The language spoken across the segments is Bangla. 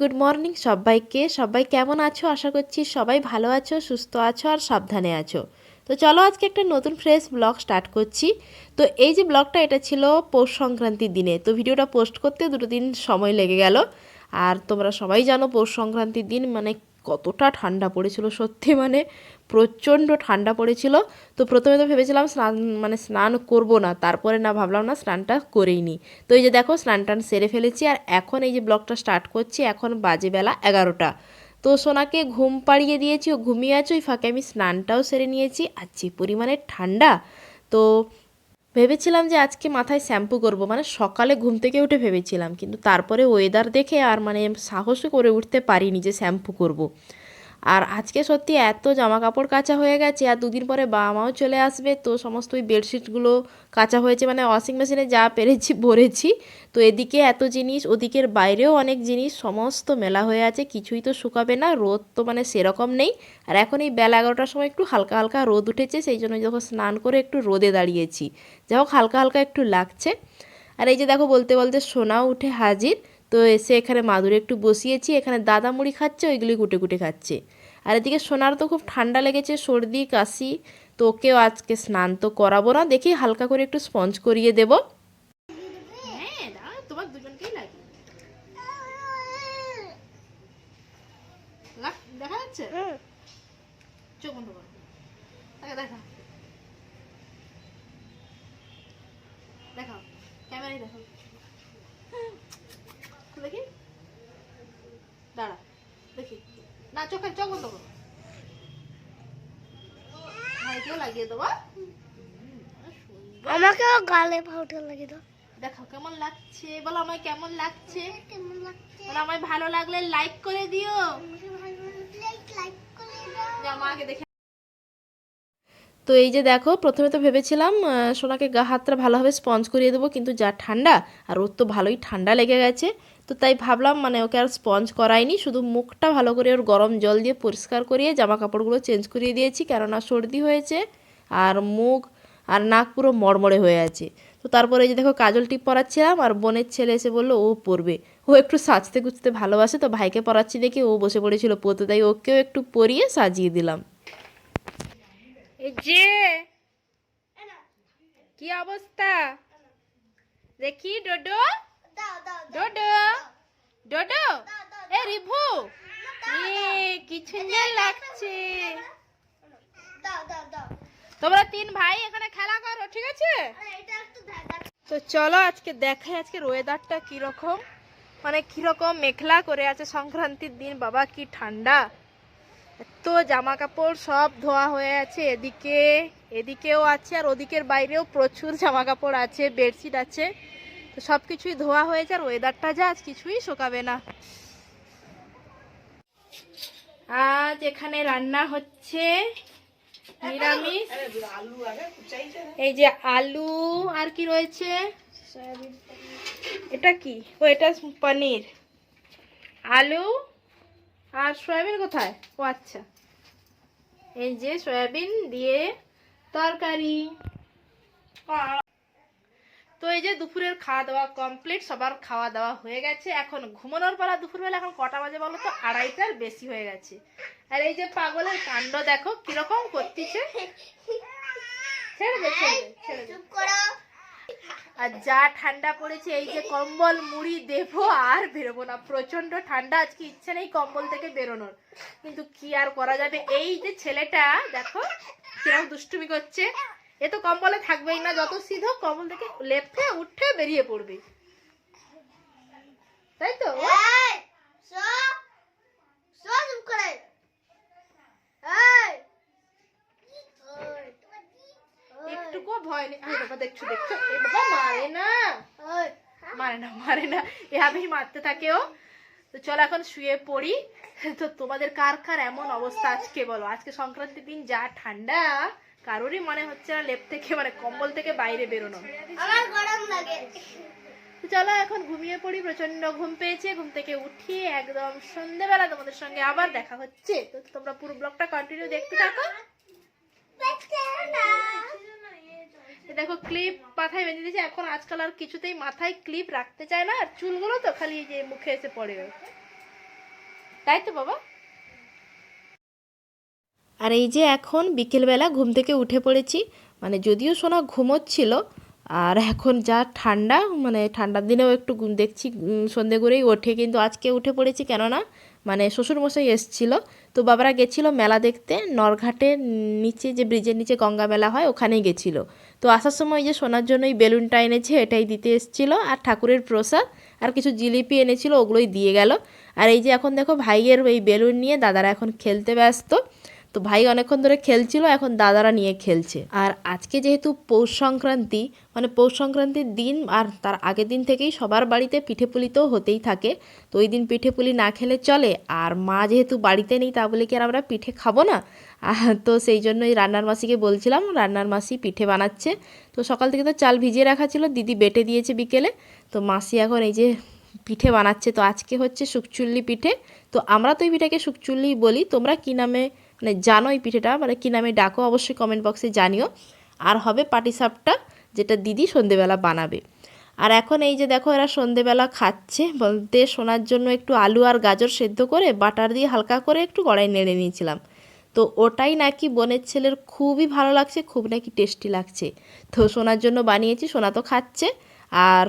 গুড মর্নিং সবাইকে। সবাই কেমন আছো? আশা করছি সবাই ভালো আছো, সুস্থ আছো আর সাবধানে আছো। তো চলো আজকে একটা নতুন ফ্রেশ ব্লগ স্টার্ট করছি। তো এই যে ব্লগটা এটা ছিল পৌষ সংক্রান্তির দিনে। তো ভিডিওটা পোস্ট করতে দুটো দিন সময় লেগে গেল। আর তোমরা সবাই জানো পৌষ সংক্রান্তির দিন মানে কতটা ঠান্ডা পড়েছিল, সত্যি মানে প্রচণ্ড ঠান্ডা পড়েছিল। তো প্রথমে তো ভেবেছিলাম স্নান মানে স্নান করব না, তারপরে না ভাবলাম, না স্নানটা করেই নি। তো এই যে দেখো স্নান টান সেরে ফেলেছি, আর এখন এই যে ব্লগটা স্টার্ট করছি, এখন বাজে বেলা এগারোটা। তো সোনাকে ঘুম পাড়িয়ে দিয়েছি, ও ঘুমিয়ে আছে, ওই ফাঁকে আমি স্নানটাও সেরে নিয়েছি, আর যে পরিমাণে ঠান্ডা, তো ভেবেছিলাম যে আজকে মাথায় শ্যাম্পু করব মানে সকালে ঘুম থেকে উঠে ভেবেছিলাম, কিন্তু তারপরে ওয়েদার দেখে আর মানে সাহসই করে উঠতে পারিনি যে শ্যাম্পু করব। আর আজকে সত্যি এত জামা কাপড় কাচা হয়ে গেছে, আর দুদিন পরে বাবা মাও চলে আসবে, তো সমস্ত ওই বেডশিটগুলো কাচা হয়েছে মানে ওয়াশিং মেশিনে যা পেরেছি, ভরেছি। তো এদিকে এত জিনিস, ওদিকের বাইরেও অনেক জিনিস, সমস্ত মেলা হয়ে আছে, কিছুই তো শুকাবে না, রোদ তো মানে সেরকম নেই। আর এখন এই বেলা এগারোটার সময় একটু হালকা হালকা রোদ উঠেছে, সেই জন্য যখন স্নান করে একটু রোদে দাঁড়িয়েছি। যাই হোক, হালকা হালকা একটু লাগছে। আর এই যে দেখো, বলতে বলতে সোনাও উঠে হাজির। তো এসে এখানে মাদুরে একটু বসিয়েছি এখানে দাদা মুড়ি খাচ্ছে ওইগুলি কুটে কুটে খাচ্ছে। আর এদিকে সোনার তো খুব ঠান্ডা লেগেছে সর্দি কাশি তো ওকেও আজকে স্নান তো করাবো না দেখি হালকা করে একটু স্পঞ্জ করিয়ে দেবো। হ্যাঁ তোমার দুজনকেই লাগে দেখা যাচ্ছে? চোখ বন্ধ করো। দেখা দেখা দেখাও ক্যামেরায় দেখাও দেখি দাঁড়া দেখি না চোখে চোখ বন্ধ করো। ভাইকেও লাগিয়ে দেবো আমাকেও গালে পাউডার লাগিয়ে দাও। দেখো কেমন লাগছে বলো আমায় কেমন লাগছে? কেমন লাগছে? বলো আমায় ভালো লাগলে লাইক করে দিও। আমাকে লাইক করে দাও। আমাকে দেখে তো এই যে দেখো, প্রথমে তো ভেবেছিলাম সোনাকে গা হাতটা ভালোভাবে স্পঞ্জ করিয়ে দেবো, কিন্তু যা ঠান্ডা, আর ওর তো ভালোই ঠান্ডা লেগে গেছে। তো তাই ভাবলাম মানে ওকে আর স্পঞ্জ করাইনি, শুধু মুখটা ভালো করে ওর গরম জল দিয়ে পরিষ্কার করিয়ে জামা কাপড়গুলো চেঞ্জ করিয়ে দিয়েছি, কেননা সর্দি হয়েছে, আর মুখ আর নাক পুরো মড়মড়ে হয়ে আছে। তো তারপরে এই যে দেখো, কাজল টিপ পরাচ্ছিলাম, আর বোনের ছেলে এসে বলল, ও পরবে। ও একটু সাজতে গুছতে ভালোবাসে, তো ভাইকে পরাচ্ছি দেখে ও বসে পড়েছিল, পরতে তাই ওকেও একটু পরিয়ে সাজিয়ে দিলাম। যে কি অবস্থা? দেখি, ডোডো। ডোডো। ডোডো। এ, রিভু। এ কি সুন্দর লাগছে। তোমরা তিন ভাই এখানে খেলা করো, ঠিক আছে? তো চলো আজকে দেখাই আজকের ওয়েদারটা কীরকম। মানে কীরকম মেঘলা করে আছে, সংক্রান্তির দিন। বাবা, কি ঠান্ডা। এত জামা কাপড় সব ধোয়া হয়ে আছে, এদিকে, এদিকেও আছে আর ওদিকের বাইরেও প্রচুর জামা কাপড় আছে, বেডশিট আছে। তো সব কিছুই ধোয়া হয়েছে আর ওয়েদারটা যা আজ কিছুই শোকাবে না। আজ এখানে রান্না হচ্ছে নিরামিষ। এই যে আলু আর কি রয়েছে? এটা কি? ও, এটা পনির। আলু আর সয়াবিন কোথায়? ও আচ্ছা। এই যে সয়াবিন দিয়ে তরকারি। তো এই যে দুপুরের খাওয়া দাওয়া কমপ্লিট সবার খাওয়া দাওয়া হয়ে গেছে। এখন ঘুমানোর পালা দুপুরবেলা এখন কটা বাজে বলো তো? আড়াইটার বেশি হয়ে গেছে। আর এই যে পাগলের কাণ্ড দেখো কীরকম করতেছে। ছেড়ে দে ছেড়ে দে, ছেড়ে দে। আর যা ঠান্ডা পড়েছে, এই যে কম্বল মুড়ি দেবো, আর বেরোবো না। প্রচণ্ড ঠান্ডা, আজকে ইচ্ছে নেই কম্বল থেকে বেরোনোর। কিন্তু কি আর করা যাবে? এই যে ছেলেটা, দেখো কীরকম দুষ্টুমি করছে। এ তো কম্বলে থাকবেই না, যত সিধো কম্বল থেকে লেপটে উঠে বেরিয়ে পড়বে। তাই তো? করে এই ওই একটুকু ভয় নেই। আরে বাবা দেখছ দেখছ। এ বাবা মারে না। মারে না মারে না। এভাবেই মারতে থাকে ও। তো চলো এখন শুয়ে পড়ি। তো তোমাদের কার কার এমন অবস্থা আজকে বলো? আজকে সংক্রান্তির দিন যা ঠান্ডা কারোরই মনে হচ্ছে না লেপ থেকে মানে কম্বল থেকে বাইরে বেরোনো। আমার গরম লাগে। তো চলো এখন ঘুমিয়ে পড়ি প্রচণ্ড ঘুম পেয়েছে। ঘুম থেকে উঠি একদম সন্ধেবেলা তোমাদের সঙ্গে আবার দেখা হচ্ছে। তো তোমরা পুরো ব্লগটা কন্টিনিউ দেখতে থাকো। দেখো ক্লিপ মাথায় বেঁধে দিয়েছে। এখন আজকাল আর কিছুতেই মাথায় ক্লিপ রাখতে চায় না, আর চুলগুলো তো খালি যে মুখে এসে পড়ে। তাই তো বাবা? আর এই যে এখন বিকেলবেলা ঘুম থেকে উঠে পড়েছি মানে যদিও সোনা ঘুমোচ্ছিল আর এখন যা ঠান্ডা মানে ঠান্ডার দিনেও একটু দেখছি সন্ধে করেই ওঠে। কিন্তু আজকে উঠে পড়েছি কেননা মানে শ্বশুরমশাই এসছিল। তো বাবারা গেছিল মেলা দেখতে নরঘাটের নিচে যে ব্রিজের নিচে গঙ্গা মেলা হয়, ওখানেই গেছিল। তো আসার সময় যে সোনার জন্য এই বেলুনটা এনেছে, এটাই দিতে এসেছিল। আর ঠাকুরের প্রসাদ, আর কিছু জিলিপি এনেছিল, ওগুলোই দিয়ে গেল। আর এই যে এখন দেখো ভাইয়ের এই বেলুন নিয়ে, দাদারা এখন খেলতে ব্যস্ত। তো ভাই অনেকক্ষণ ধরে খেলছিল, এখন দাদারা নিয়ে খেলছে। আর আজকে যেহেতু পৌষ সংক্রান্তি মানে পৌষ সংক্রান্তির দিন, আর তার আগের দিন থেকেই সবার বাড়িতে পিঠে পুলি তো হতেই থাকে, তো ওই দিন পিঠে পুলি না খেলে চলে। আর মা যেহেতু বাড়িতে নেই, তা বলে কি আর আমরা পিঠে খাব না? তো সেই জন্যই রান্নার মাসিকে বলছিলাম, রান্নার মাসি পিঠে বানাচ্ছে। তো সকাল থেকে তো চাল ভিজিয়ে রাখা ছিল, দিদি বেটে দিয়েছে বিকেলে। তো মাসি এখন এই যে পিঠে বানাচ্ছে, তো আজকে হচ্ছে সুকচুল্লি পিঠে। তো আমরা তো এই পিঠাকে সুকচুল্লি বলি, তোমরা কী নামে মানে জানো এই পিঠেটা মানে কী নামে ডাকো অবশ্যই কমেন্ট বক্সে জানিও। আর হবে পাটিসাপটা যেটা দিদি সন্ধেবেলা বানাবে। আর এখন এই যে দেখো এরা সন্ধেবেলা খাচ্ছে, বলতে শোনার জন্য একটু আলু আর গাজর সেদ্ধ করে বাটার দিয়ে হালকা করে একটু কড়াই নেড়ে নিয়েছিলাম। তো ওটাই নাকি বোনের ছেলের খুবই ভালো লাগছে, খুব নাকি টেস্টি লাগছে। তো সোনার জন্য বানিয়েছি, সোনা তো খাচ্ছে। আর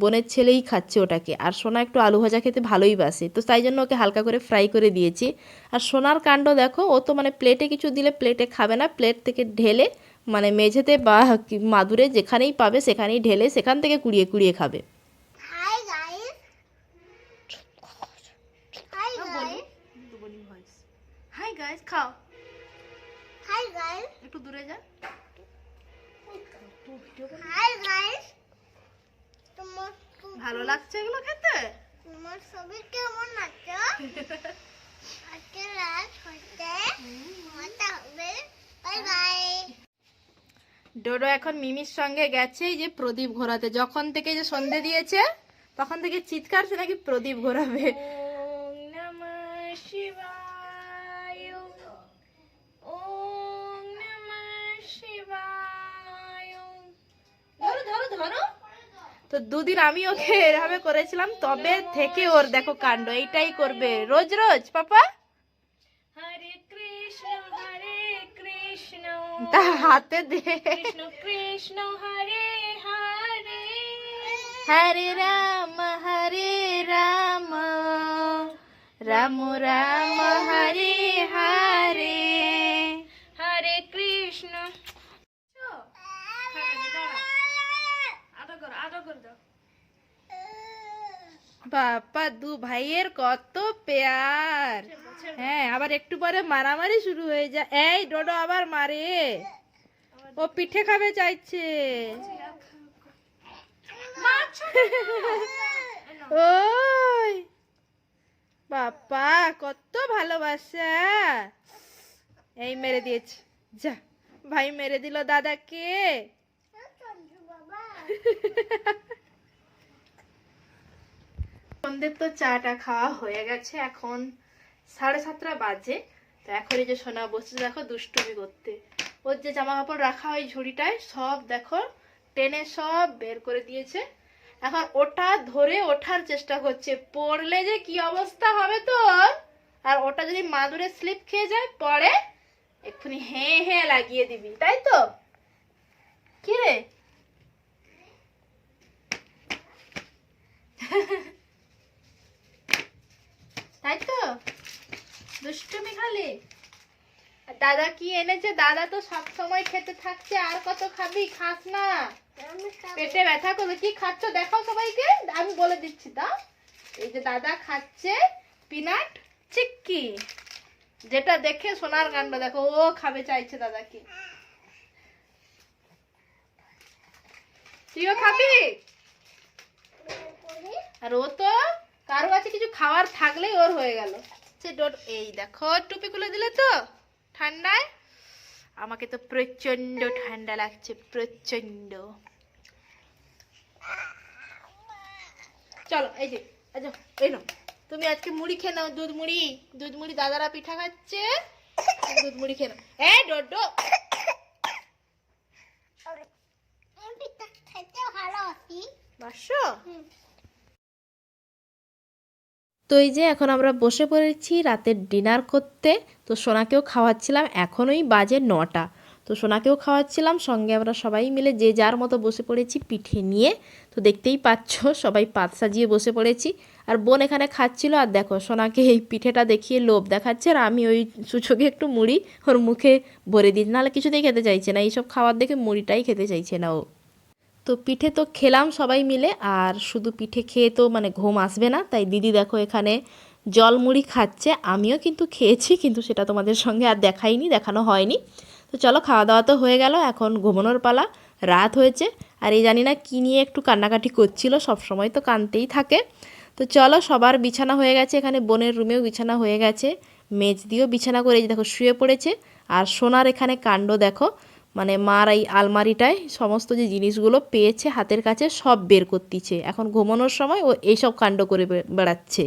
বোনের ছেলেই খাচ্ছে ওটাকে। আর সোনা একটু আলু ভাজা খেতে ভালোই বাসে। তো তাই জন্য ওকে হালকা করে ফ্রাই করে দিয়েছি। আর সোনার কাণ্ড দেখো ও তো মানে প্লেটে কিছু দিলে প্লেটে খাবে না। প্লেট থেকে ঢেলে মানে মেঝেতে বা মাদুরে যেখানেই পাবে সেখানেই ঢেলে সেখান থেকে কুড়িয়ে কুড়িয়ে খাবে। Hi guys hi guys hi guys খাও। হাই গাইস একটু দূরে যা হাই গাইস ভালো লাগছে এগুলো খেতে? তোমার ছবি কেমন লাগছে? আজকে রাত হতে মজা হবে। Bye bye. ডোডো এখন মিমির সঙ্গে গেছে এই যে প্রদীপ ঘোরাতে। যখন থেকে যে সন্ধে দিয়েছে তখন থেকে চিৎকার সে নাকি প্রদীপ ঘোরাবে। তো দুদিন আমি ওকে এভাবে করেছিলাম তবে থেকে ওর দেখো কাণ্ড এইটাই করবে। রোজ রোজ পাপা? হরে কৃষ্ণ হরে কৃষ্ণ। তা হাতে দে। কৃষ্ণ কৃষ্ণ হরে হরে। হরে রাম হরে রাম। রাম রাম হরে হরে হরে কৃষ্ণ আদর করো আদর করে দাও বাবা দু ভাইয়ের কত পেয়ার। হ্যাঁ আবার একটু পরে মারামারি শুরু হয়ে যায়। এই ডোডো আবার মারে। ও পিঠে খাবে চাইছে। ওই বাবা কত ভালোবাসা। এই মেরে দিয়েছে। যা ভাই মেরে দিল দাদাকে। সন্ধ্যের তো চাটা খাওয়া হয়ে গেছে এখন সাড়ে সাতটা বাজে। তো এখন এই যে সোনা বসে দেখো দুষ্টুমি করতে। ওর যে জামা কাপড় রাখা হয় ঝুড়িটায়, সব দেখো, টেনে সব বের করে দিয়েছে। এখন ওটা ধরে ওঠার চেষ্টা করছে। পড়লে যে কি অবস্থা হবে তো আর ওটা যদি মাদুরে স্লিপ খেয়ে যায়, পরে এক্ষুনি হ্যাঁ হ্যাঁ লাগিয়ে দিবি, তাই তো? কি রে? তাই তো? দুষ্টুমি খালি? দাদা কি এনেছে? দাদা তো সব সময় খেতে থাকছে আর কত খাবি? খাস না। পেটে ব্যথা করবে। কি খাচ্ছ? দেখাও সবাইকে। আমি বলে দিচ্ছি দাও এই যে দাদা খাচ্ছে পিনাট চিক্কি। যেটা দেখে সোনার কাণ্ড। দেখো ও খাবে চাইছে দাদা কি তুইও খাবি? আর ও তো কারও কাছে কিছু খাওয়ার থাকলেই ওর হয়ে গেল। সে ডোর এই দেখো টুপি খুলে দিলে তো ঠান্ডায়? আমাকে তো প্রচণ্ড ঠান্ডা লাগছে প্রচণ্ড চলো এই যে আচ্ছা এই নাও। তুমি আজকে মুড়ি খেয়ে নাও দুধ মুড়ি। দুধ মুড়ি দাদারা পিঠা খাচ্ছে। দুধ মুড়ি খেয়ে নাও। এই ডোডো আমি পিঠা খেতে ভালো আছি বাসো তো এই যে এখন আমরা বসে পড়েছি রাতের ডিনার করতে। তো সোনাকেও খাওয়াচ্ছিলাম, এখনই বাজে নটা। তো সোনাকেও খাওয়াচ্ছিলাম, সঙ্গে আমরা সবাই মিলে যে যার মতো বসে পড়েছি পিঠে নিয়ে। তো দেখতেই পাচ্ছ, সবাই পাত সাজিয়ে বসে পড়েছি। আর বোন এখানে খাচ্ছিল, আর দেখো সোনাকে এই পিঠেটা দেখিয়ে লোভ দেখাচ্ছে, আর আমি ওই সুচোকে একটু মুড়ি ওর মুখে ভরে দিই। নাহলে কিছুতেই খেতে চাইছে না, এইসব খাবার দেখে মুড়িটাই খেতে চাইছে না ও। তো পিঠে তো খেলাম সবাই মিলে, আর শুধু পিঠে খেয়ে তো মানে ঘুম আসবে না। তাই দিদি দেখো এখানে জল মুড়ি খাচ্ছে, আমিও কিন্তু খেয়েছি, কিন্তু সেটা তোমাদের সঙ্গে আর দেখাইনি, দেখানো হয়নি। তো চলো খাওয়া দাওয়া তো হয়ে গেল, এখন ঘুমানোর পালা, রাত হয়েছে। আর এই জানি না কী নিয়ে একটু কান্নাকাটি করছিল সময় তো কানতেই থাকে। তো চলো সবার বিছানা হয়ে গেছে, এখানে বোনের রুমেও বিছানা হয়ে গেছে। মেজ দিয়েও বিছানা করে দেখো শুয়ে পড়েছে, আর সোনার এখানে কাণ্ড দেখো। মানে মার এই আলমারিটায় সমস্ত যে জিনিসগুলো পেয়েছে হাতের কাছে সব বের করতিছে। এখন ঘুমানোর সময় ও এইসব কাণ্ড করে বেড়াচ্ছে।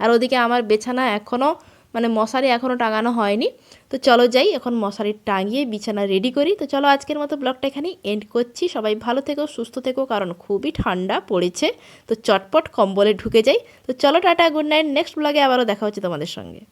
আর ওদিকে আমার বিছানা এখনও মানে মশারি এখনও টাঙানো হয়নি। তো চলো যাই, এখন মশারি টাঙিয়ে বিছানা রেডি করি। তো চলো আজকের মতো ব্লগটা এখানেই এন্ড করছি। সবাই ভালো থেকো, সুস্থ থেকো, কারণ খুবই ঠান্ডা পড়েছে। তো চটপট কম্বলে ঢুকে যাই। তো চলো টাটা গুড নাইট নেক্সট ব্লগে আবারও দেখা হচ্ছে তোমাদের সঙ্গে।